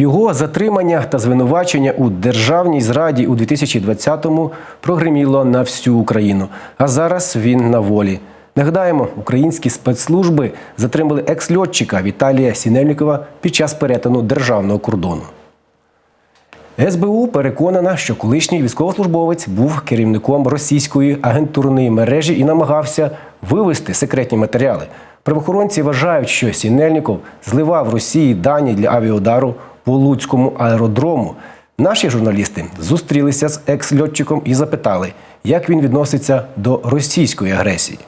Його затримання та звинувачення у державній зраді у 2020-му прогреміло на всю Україну. А зараз він на волі. Нагадаємо, українські спецслужби затримали екс-льотчика Віталія Сінельникова під час перетину державного кордону. СБУ переконана, що колишній військовослужбовець був керівником російської агентурної мережі і намагався вивести секретні матеріали. Правоохоронці вважають, що Сінельников зливав Росії дані для авіаудару по Луцькому аеродрому. Наші журналісти зустрілися з екс-льотчиком і запитали, як він відноситься до російської агресії.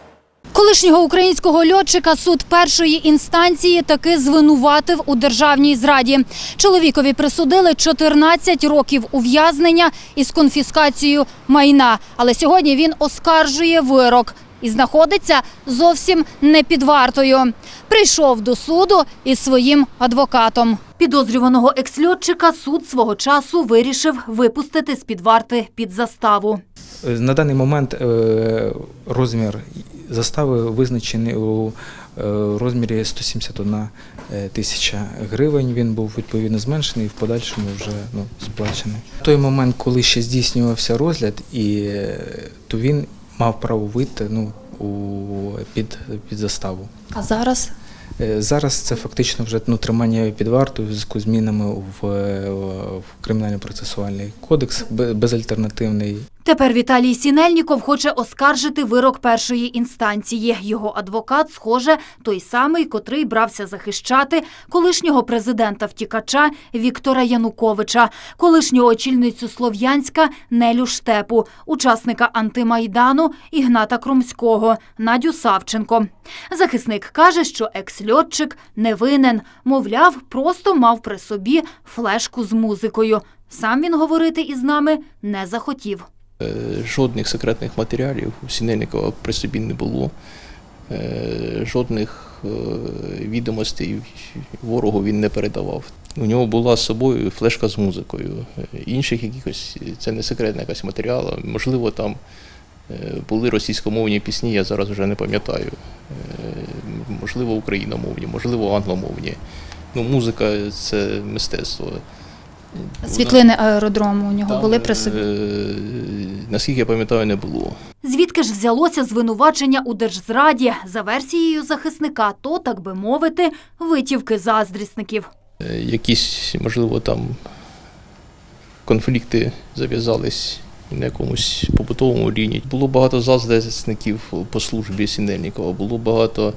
Колишнього українського льотчика суд першої інстанції таки звинуватив у державній зраді. Чоловікові присудили 14 років ув'язнення із конфіскацією майна. Але сьогодні він оскаржує вирок і знаходиться зовсім не під вартою. Прийшов до суду із своїм адвокатом. Підозрюваного ексльотчика суд свого часу вирішив випустити з під варти під заставу. Е, На даний момент е, розмір застави визначений у е, розмірі 171 е, тисяча гривень. Він був відповідно зменшений і в подальшому вже ну, сплачений. В той момент, коли ще здійснювався розгляд, і, то він мав право вийти ну, у, під, під заставу. А зараз Зараз це фактично вже ну, тримання під вартою в зв'язку з змінами в, е, в кримінально-процесуальний кодекс безальтернативний. Тепер Віталій Сінельніков хоче оскаржити вирок першої інстанції. Його адвокат, схоже, той самий, котрий брався захищати колишнього президента втікача Віктора Януковича, колишнього очільницю Слов'янська Нелю Штепу, учасника антимайдану Ігната Крумського, Надю Савченко. Захисник каже, що екс-льотчик не винен, мовляв, просто мав при собі флешку з музикою. Сам він говорити із нами не захотів. Е, Жодних секретних матеріалів у Сінельникова при собі не було. Е, Жодних е, відомостей ворогу він не передавав. У нього була з собою флешка з музикою. Інших якихось це не секретна якась матеріал. Можливо, там були російськомовні пісні, я зараз вже не пам'ятаю. Можливо, україномовні, можливо, англомовні. Ну, музика це мистецтво. Світлини аеродрому у нього Там, були при собі. е, Наскільки я пам'ятаю, не було. Звідки ж взялося звинувачення у держзраді? За версією захисника, то, так би мовити, витівки заздрісників. Е, Якісь, можливо, там конфлікти зав'язались на якомусь побутовому рівні. Було багато заздрісників по службі Сінельникова, було багато,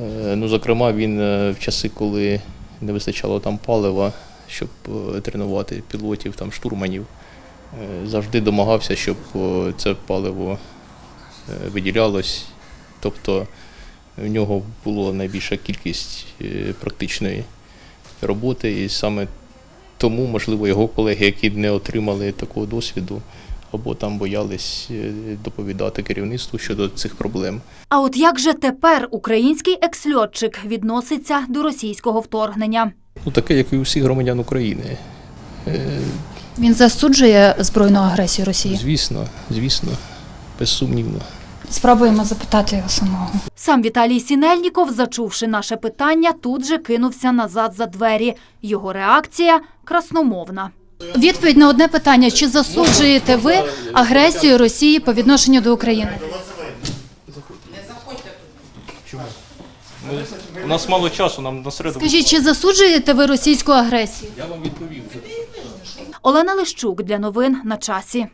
е, ну, зокрема, він е, в часи, коли не вистачало там палива, щоб е, тренувати пілотів, там, штурманів, е, завжди домагався, щоб е, це паливо виділялось. Тобто в нього була найбільша кількість практичної роботи, і саме тому, можливо, його колеги, які не отримали такого досвіду, або там боялись доповідати керівництву щодо цих проблем. А от як же тепер український ексльотчик відноситься до російського вторгнення? Ну, таке, як і у всіх громадян України. Е, Він засуджує збройну агресію Росії. Звісно, звісно, безсумнівно. Спробуємо запитати його самого. Сам Віталій Сінельніков, зачувши наше питання, тут же кинувся назад за двері. Його реакція красномовна. Відповідь на одне питання: чи засуджуєте ви агресію Росії по відношенню до України? У нас мало часу, нам на середу. Скажіть, чи засуджуєте ви російську агресію? Я вам відповів. Олена Лищук для новин на часі.